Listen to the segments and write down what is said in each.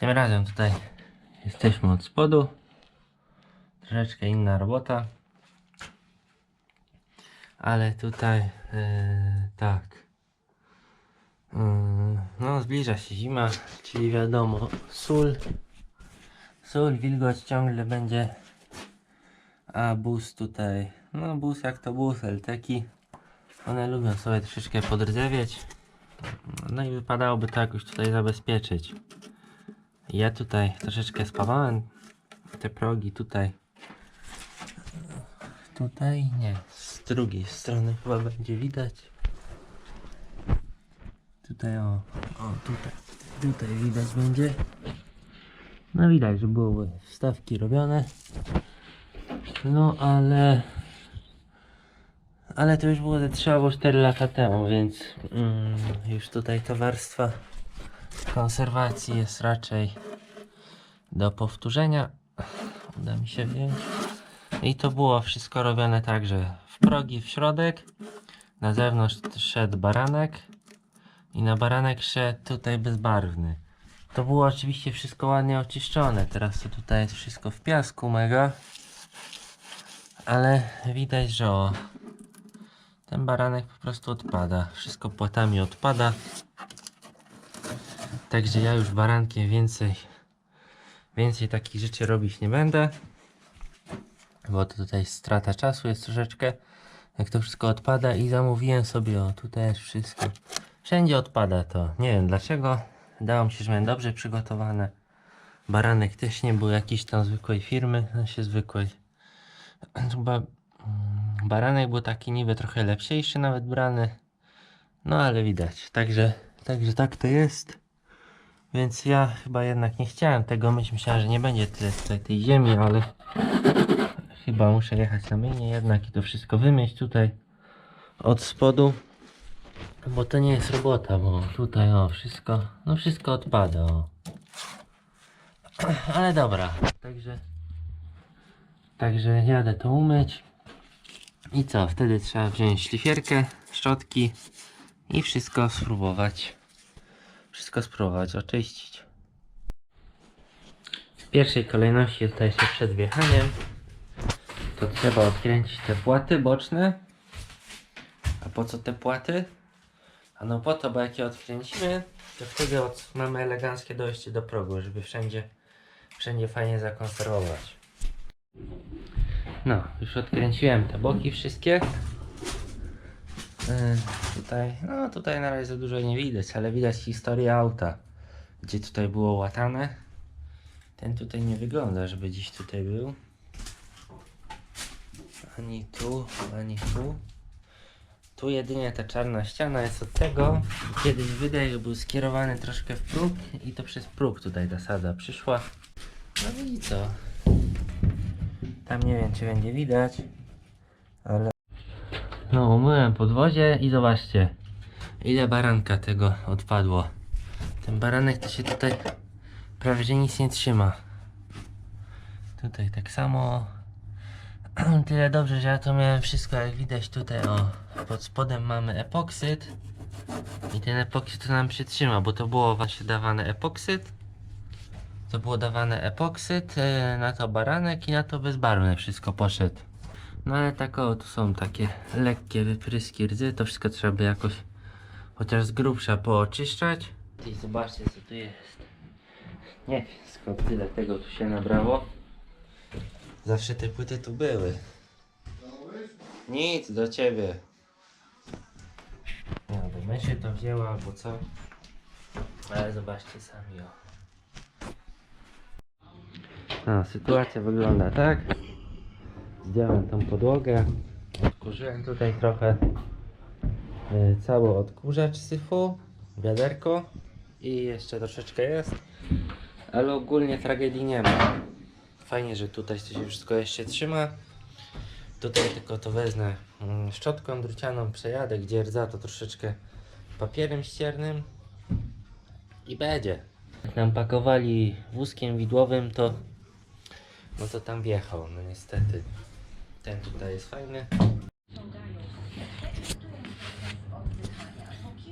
Tym razem tutaj jesteśmy od spodu. Troszeczkę inna robota. Ale tutaj e, tak. E, no, zbliża się zima, czyli wiadomo, sól. Sól, wilgoć ciągle będzie. A bus tutaj, no bus jak to bus, LTki. One lubią sobie troszeczkę podrdzewieć. No i wypadałoby to jakoś tutaj zabezpieczyć. Ja tutaj troszeczkę spawałem te progi tutaj. Tutaj nie, z drugiej strony chyba będzie widać. Tutaj o, o tutaj, tutaj widać będzie. No widać, że były wstawki robione. No ale ale to już było ze 3 albo 4 lata temu, więc mm, już tutaj to warstwa konserwacji jest raczej do powtórzenia. Uda mi się wziąć. I to było wszystko robione tak, że w progi w środek, na zewnątrz szedł baranek i na baranek szedł tutaj bezbarwny. To było oczywiście wszystko ładnie oczyszczone. Teraz to tutaj jest wszystko w piasku mega. Ale widać, że o, ten baranek po prostu odpada. Wszystko płatami odpada. Także ja już barankiem więcej więcej takich rzeczy robić nie będę. Bo to tutaj strata czasu jest troszeczkę. Jak to wszystko odpada i zamówiłem sobie, o tutaj jest wszystko. Wszędzie odpada to. Nie wiem dlaczego. Wydało mi się, że miałem dobrze przygotowane. Baranek też nie był jakiejś tam zwykłej firmy. No się zwykłej. Chyba mm, baranek był taki niby trochę lepsiejszy nawet brany. No ale widać. Także, także tak to jest. Więc ja chyba jednak nie chciałem tego myć. Myślałem, że nie będzie tyle tutaj tej ziemi, ale chyba muszę jechać na myjnie jednak i to wszystko wymieść tutaj od spodu. Bo to nie jest robota, bo tutaj o wszystko, no wszystko odpada. O. Ale dobra, także Także jadę to umyć. I co? Wtedy trzeba wziąć szlifierkę, szczotki i wszystko spróbować. Wszystko spróbować oczyścić. W pierwszej kolejności tutaj jeszcze przed wjechaniem to trzeba odkręcić te płaty boczne. A po co te płaty? A no po to, bo jak je odkręcimy, to wtedy od, mamy eleganckie dojście do progu, żeby wszędzie, wszędzie fajnie zakonserwować. No, już odkręciłem te boki wszystkie. Yy, tutaj, no tutaj na razie za dużo nie widać, ale widać historię auta, gdzie tutaj było łatane. Ten tutaj nie wygląda, żeby gdzieś tutaj był. Ani tu, ani tu. Tu jedynie ta czarna ściana jest od tego. Kiedyś wydaje, był skierowany troszkę w próg i to przez próg tutaj ta sada przyszła. No i co? Tam nie wiem, czy będzie widać, ale... No, umyłem podwozie i zobaczcie, ile baranka tego odpadło. Ten baranek to się tutaj prawie że nic nie trzyma. Tutaj tak samo. Tyle dobrze, że ja to miałem wszystko, jak widać tutaj, o, pod spodem mamy epoksyd. I ten epoksyd to nam przytrzyma, bo to było właśnie dawane epoksyd. To było dawane epoksyd, e, na to baranek i na to bezbarwne wszystko poszedł. No ale tak o, tu są takie lekkie wypryski rdzy, to wszystko trzeba by jakoś chociaż z grubsza pooczyszczać. I zobaczcie co tu jest. Nie wiem skąd tyle tego tu się nabrało. Zawsze te płyty tu były. Nic, do ciebie. No, bo myszy to wzięła albo co. Ale zobaczcie sami o. No, sytuacja wygląda tak. Zdjąłem tą podłogę. Odkurzyłem tutaj trochę y, cały odkurzacz syfu, wiaderko i jeszcze troszeczkę jest. Ale ogólnie tragedii nie ma. Fajnie, że tutaj się wszystko jeszcze trzyma. Tutaj tylko to wezmę mm, szczotką drucianą, przejadę, gdzie rdza to troszeczkę papierem ściernym i będzie. Jak nam pakowali wózkiem widłowym, to no to tam wjechał, no niestety. Ten tutaj jest fajny.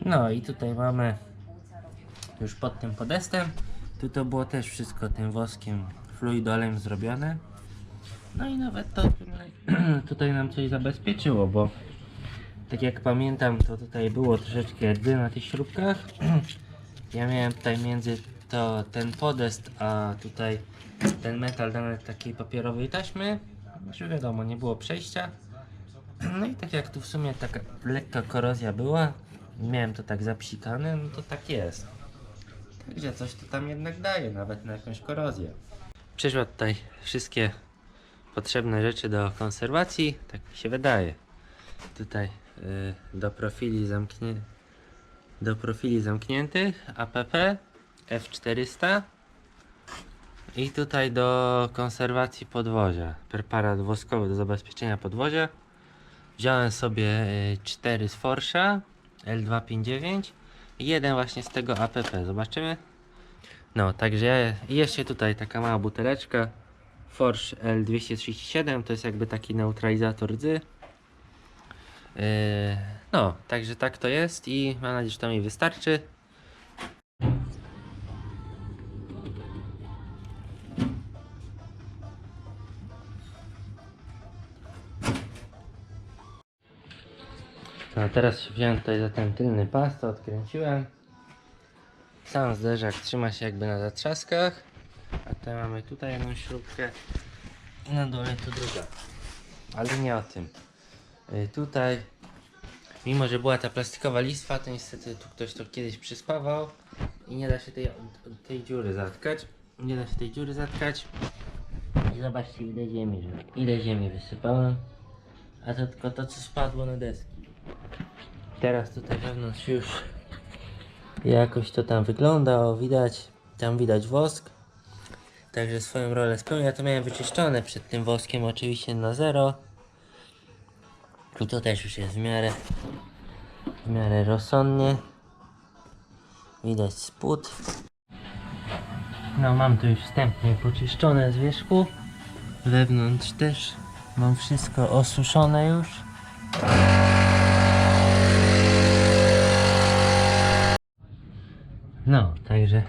No i tutaj mamy już pod tym podestem Tu to było też wszystko tym woskiem fluidolem zrobione. No i nawet to tutaj, nam coś zabezpieczyło, bo tak jak pamiętam, to tutaj było troszeczkę rdzy na tych śrubkach. Ja miałem tutaj między to ten podest, a tutaj ten metal dany takiej papierowej taśmy. Znaczy wiadomo, nie było przejścia. No i tak jak tu w sumie taka lekka korozja była, miałem to tak zapsikane, no to tak jest. Także coś to tam jednak daje, nawet na jakąś korozję. Przyszła tutaj wszystkie potrzebne rzeczy do konserwacji, tak mi się wydaje. Tutaj y, do profili zamknie, do profili zamkniętych APP F400 i tutaj do konserwacji podwozia. Preparat woskowy do zabezpieczenia podwozia. Wziąłem sobie 4 z Forsza L259 i jeden właśnie z tego APP. Zobaczymy. No, także i jeszcze tutaj taka mała buteleczka Forge L237 to jest jakby taki neutralizator rdzy. Yy, no, także tak to jest i mam nadzieję, że to mi wystarczy. Teraz wziąłem tutaj za ten tylny pas, to odkręciłem. Sam zderzak trzyma się jakby na zatrzaskach. A tutaj mamy tutaj jedną śrubkę i na dole tu druga. Ale nie o tym. Y, Tutaj, mimo że była ta plastikowa listwa, to niestety tu ktoś to kiedyś przyspawał i nie da się tej, tej dziury zatkać. Nie da się tej dziury zatkać. I zobaczcie ile ziemi, ile ziemi wysypałem. A to tylko to co spadło na deski. Teraz tutaj wewnątrz już jakoś to tam wygląda, o widać, tam widać wosk. Także swoją rolę spełnia. To miałem wyczyszczone przed tym woskiem oczywiście na zero. I to też już jest w miarę, w miarę rozsądnie. Widać spód. No mam to już wstępnie poczyszczone z wierzchu. Wewnątrz też mam wszystko osuszone już. No, także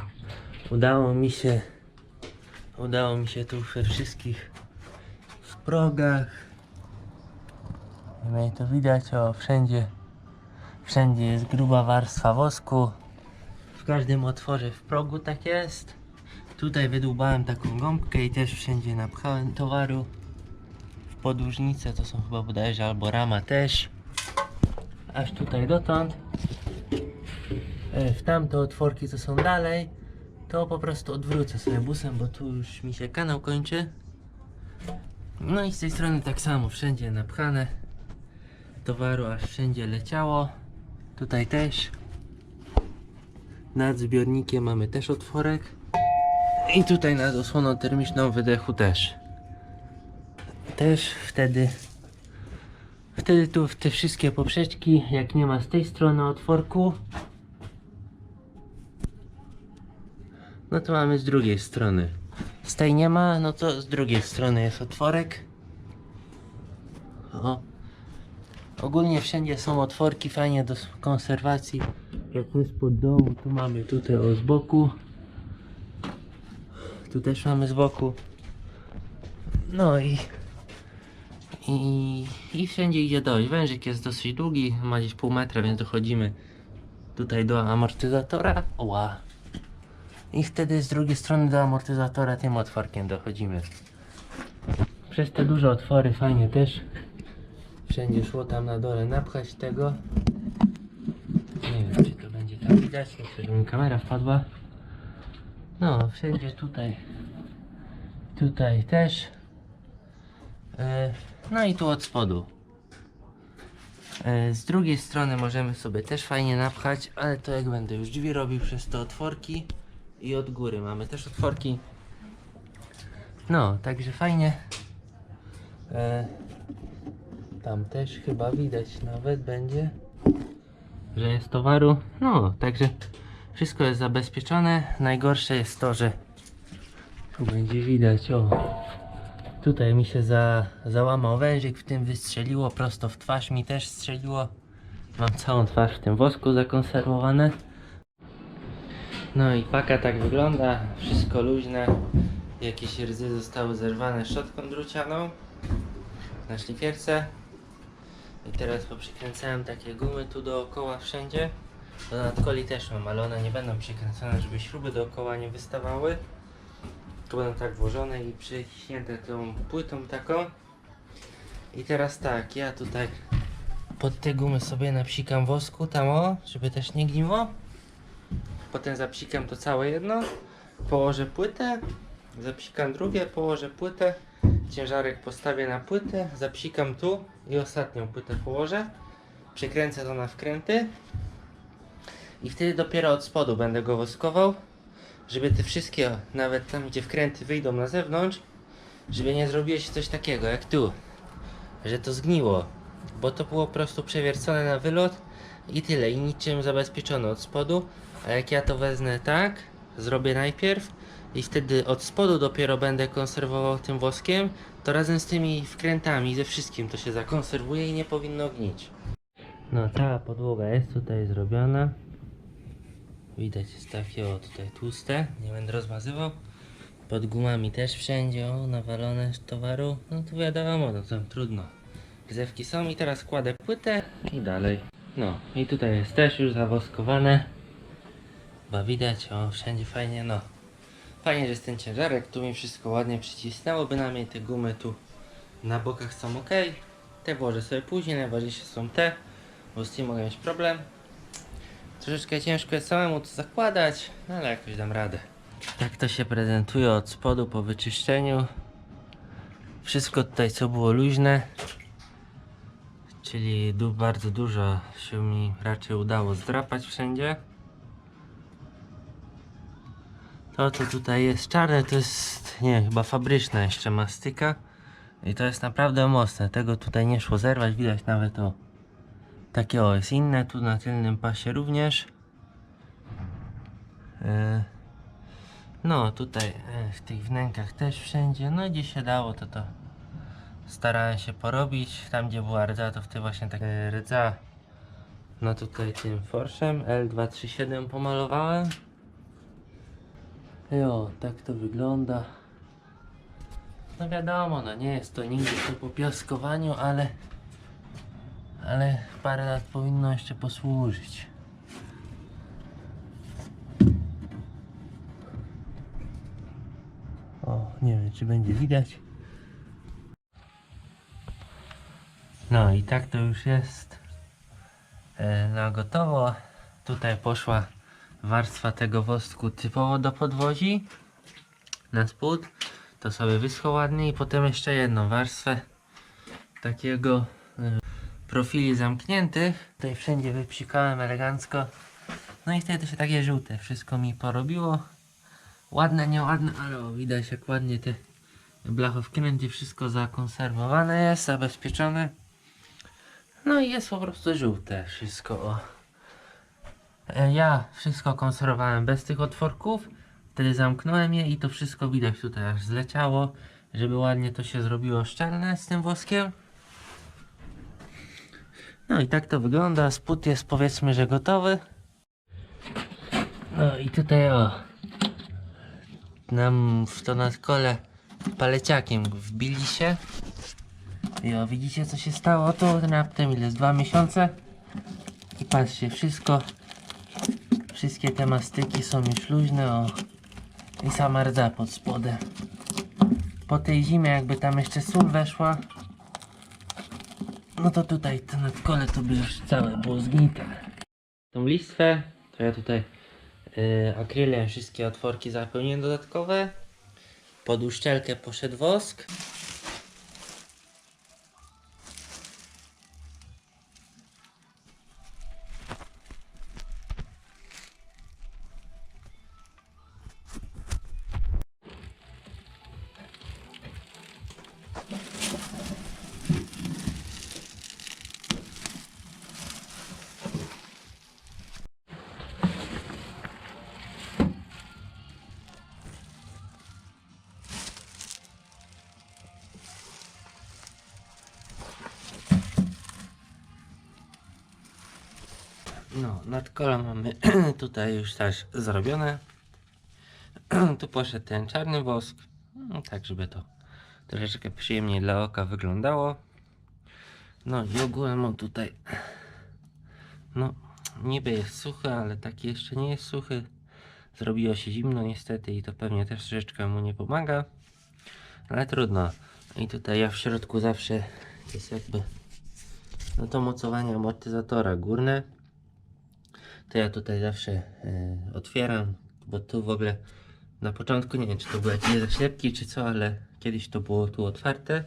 udało mi się udało mi się tu we wszystkich w progach. No to widać, o wszędzie wszędzie jest gruba warstwa wosku. W każdym otworze w progu tak jest. Tutaj wydłubałem taką gąbkę i też wszędzie napchałem towaru. W podłużnicę to są chyba bodajże albo rama też. Aż tutaj dotąd. E, w tamte otworki co są dalej, to po prostu odwrócę sobie busem, bo tu już mi się kanał kończy. No i z tej strony tak samo, wszędzie napchane towaru, aż wszędzie leciało. Tutaj też. Nad zbiornikiem mamy też otworek. I tutaj nad osłoną termiczną wydechu też. Też wtedy Wtedy tu w te wszystkie poprzeczki, jak nie ma z tej strony otworku, no to mamy z drugiej strony. Z tej nie ma, no to z drugiej strony jest otworek. O. Ogólnie wszędzie są otworki fajnie do konserwacji. Jak jest pod dołu, tu mamy tutaj o z boku. Tu też mamy z boku. No i i, I wszędzie idzie dojść. Wężyk jest dosyć długi, ma gdzieś pół metra, więc dochodzimy tutaj do amortyzatora. Ła. I wtedy z drugiej strony do amortyzatora tym otworkiem dochodzimy. Przez te duże otwory fajnie też wszędzie szło tam na dole napchać tego. Nie wiem czy to będzie tam widać, nie chcę, mi kamera wpadła. No, wszędzie tutaj. Tutaj też. E, No i tu od spodu. E, Z drugiej strony możemy sobie też fajnie napchać, ale to jak będę już drzwi robił przez te otworki i od góry mamy też otworki. No, także fajnie. E, Tam też chyba widać nawet będzie, że jest towaru. No, także wszystko jest zabezpieczone. Najgorsze jest to, że tu będzie widać, o, Tutaj mi się za, załamał wężyk, w tym wystrzeliło, prosto w twarz mi też strzeliło. Mam całą twarz w tym wosku zakonserwowane. No i paka tak wygląda, wszystko luźne. Jakieś rdzy zostały zerwane szczotką drucianą na szlifierce. I teraz poprzykręcałem takie gumy tu dookoła wszędzie. Do nadkoli też mam, ale one nie będą przykręcone, żeby śruby dookoła nie wystawały. Tylko będą tak włożone i przyciśnięte tą płytą taką. I teraz tak, ja tutaj pod te gumy sobie napsikam wosku tam o, żeby też nie gniło. Potem zapsikam to całe jedno, położę płytę, zapsikam drugie, położę płytę, ciężarek postawię na płytę, zapsikam tu i ostatnią płytę położę, przykręcę to na wkręty. I wtedy dopiero od spodu będę go woskował, żeby te wszystkie, nawet tam gdzie wkręty wyjdą na zewnątrz, żeby nie zrobiło się coś takiego jak tu, że to zgniło, bo to było po prostu przewiercone na wylot i tyle, i niczym zabezpieczone od spodu, a jak ja to wezmę tak, zrobię najpierw i wtedy od spodu dopiero będę konserwował tym woskiem, to razem z tymi wkrętami, ze wszystkim to się zakonserwuje i nie powinno gnić. No cała podłoga jest tutaj zrobiona. Widać jest takie o tutaj tłuste, nie będę rozmazywał. Pod gumami też wszędzie, o nawalone z towaru. No to wiadomo, no tam trudno. Grzewki są i teraz kładę płytę i dalej. No i tutaj jest też już zawoskowane. Chyba widać, o wszędzie fajnie, no. Fajnie, że jest ten ciężarek, tu mi wszystko ładnie przycisnęło, bynajmniej te gumy tu na bokach są ok. Te włożę sobie później, najważniejsze są te, bo z tym mogę mieć problem. Troszeczkę ciężko jest samemu to zakładać, no ale jakoś dam radę. Tak to się prezentuje od spodu po wyczyszczeniu. Wszystko tutaj co było luźne, czyli du bardzo dużo się mi raczej udało zdrapać wszędzie. To co tutaj jest czarne to jest, nie chyba fabryczna jeszcze mastyka. I to jest naprawdę mocne, tego tutaj nie szło zerwać, widać nawet o takie o jest inne, tu na tylnym pasie również. E, No tutaj e, w tych wnękach też wszędzie, no gdzie się dało to to starałem się porobić. Tam gdzie była rdza to wtedy właśnie takie rdza no tutaj tym forszem L237 pomalowałem. Jo, tak to wygląda. No wiadomo, no nie jest to nigdy to po piaskowaniu, ale ale parę lat powinno jeszcze posłużyć. O, nie wiem czy będzie widać. No i tak to już jest e, na gotowo. Tutaj poszła warstwa tego wosku typowo do podwozi na spód. To sobie wyschło ładnie i potem jeszcze jedną warstwę takiego e, profili zamkniętych. Tutaj wszędzie wypsikałem elegancko. No i wtedy to się takie żółte wszystko mi porobiło. Ładne, nieładne, ale widać jak ładnie te blachowkręty wszystko zakonserwowane jest, zabezpieczone. No i jest po prostu żółte wszystko. E, Ja wszystko konserwowałem bez tych otworków. Wtedy zamknąłem je i to wszystko widać tutaj aż zleciało, żeby ładnie to się zrobiło szczelne z tym woskiem. No i tak to wygląda. Spód jest powiedzmy, że gotowy. No i tutaj o. Nam w to nadkole paleciakiem wbili się. I o, widzicie co się stało? To raptem ile? Z dwa miesiące. I patrzcie, wszystko. Wszystkie te mastyki są już luźne. O. I sama rdza pod spodem. Po tej zimie jakby tam jeszcze sól weszła. No to tutaj to nadkole to by już całe było zgnite. Tą listwę to ja tutaj yy, akrylem wszystkie otworki zapełniłem dodatkowe. Pod uszczelkę poszedł wosk. No, nadkole mamy tutaj już też zrobione. tu poszedł ten czarny wosk, no, tak żeby to troszeczkę przyjemniej dla oka wyglądało. No i ogółem on tutaj, no niby jest suchy, ale taki jeszcze nie jest suchy. Zrobiło się zimno niestety i to pewnie też troszeczkę mu nie pomaga. Ale trudno. I tutaj ja w środku zawsze jest jakby no to mocowanie amortyzatora górne. To ja tutaj zawsze e, otwieram, bo tu w ogóle na początku nie wiem czy to były jakieś zaślepki czy co, ale kiedyś to było tu otwarte.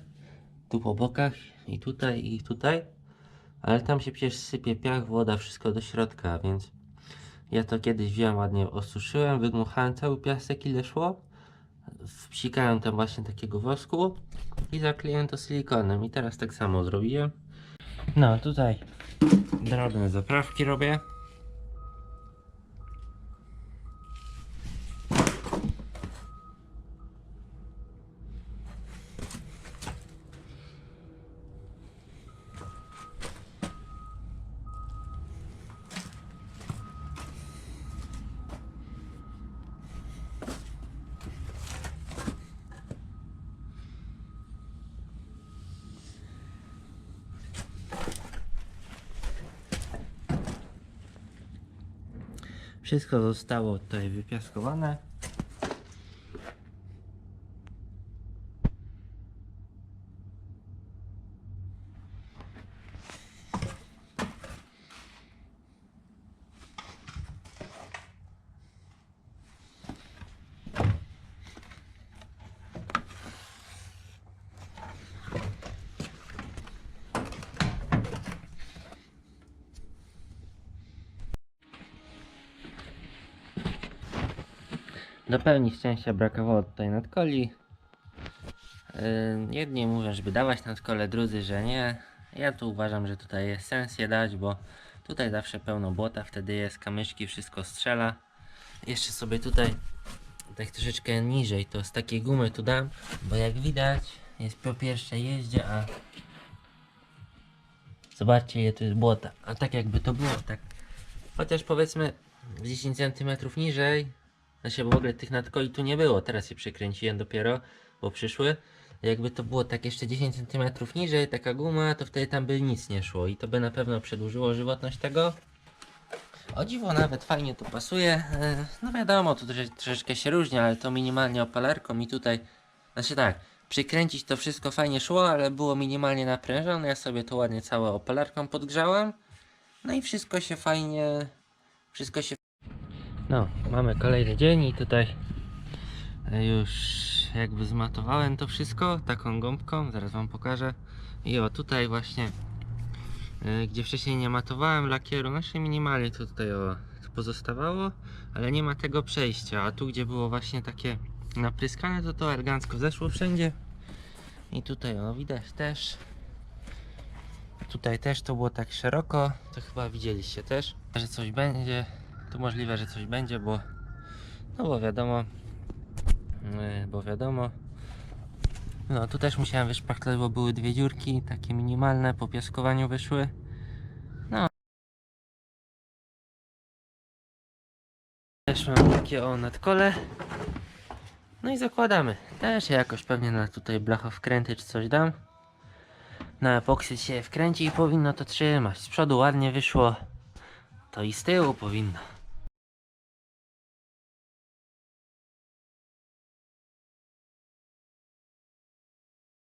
Tu po bokach i tutaj i tutaj. Ale tam się przecież sypie piach, woda, wszystko do środka, więc ja to kiedyś wziąłem ładnie, osuszyłem, wydmuchałem cały piasek ile szło. Wpsikałem tam właśnie takiego wosku i zakleiłem to silikonem i teraz tak samo zrobiłem. No tutaj drobne zaprawki robię. Wszystko zostało tutaj wypiaskowane. Do pełni szczęścia brakowało tutaj nadkoli. Jedni mówią, żeby dawać nadkole, drudzy, że nie. Ja tu uważam, że tutaj jest sens je dać, bo tutaj zawsze pełno błota, wtedy jest kamyczki, wszystko strzela. Jeszcze sobie tutaj tak troszeczkę niżej to z takiej gumy tu dam, bo jak widać jest po pierwszej jeździe, a zobaczcie ile tu jest błota. A tak jakby to było, tak chociaż powiedzmy z 10 cm niżej, znaczy bo w ogóle tych nadkoli tu nie było, teraz je przekręciłem dopiero, bo przyszły. Jakby to było tak jeszcze 10 cm niżej, taka guma, to wtedy tam by nic nie szło i to by na pewno przedłużyło żywotność tego. O dziwo nawet fajnie to pasuje. E, No wiadomo, tu trosze, troszeczkę się różni, ale to minimalnie opalarką i tutaj, znaczy tak, przykręcić to wszystko fajnie szło, ale było minimalnie naprężone. Ja sobie to ładnie całe opalarką podgrzałem. No i wszystko się fajnie, wszystko się no, mamy kolejny dzień i tutaj e, już jakby zmatowałem to wszystko taką gąbką, zaraz wam pokażę. I o tutaj właśnie, e, gdzie wcześniej nie matowałem lakieru, znaczy minimalnie to tutaj o to pozostawało, ale nie ma tego przejścia, a tu gdzie było właśnie takie napryskane, to to elegancko zeszło wszędzie. I tutaj o widać też. Tutaj też to było tak szeroko, to chyba widzieliście też, że coś będzie. Tu możliwe, że coś będzie, bo no bo wiadomo, yy, bo wiadomo. No tu też musiałem wyszpachtlać, bo były dwie dziurki, takie minimalne, po piaskowaniu wyszły. No. Też mam takie o nadkole. No i zakładamy. Też jakoś pewnie na tutaj blachowkręty czy coś dam. Na epoksyd się wkręci i powinno to trzymać. Z przodu ładnie wyszło. To i z tyłu powinno.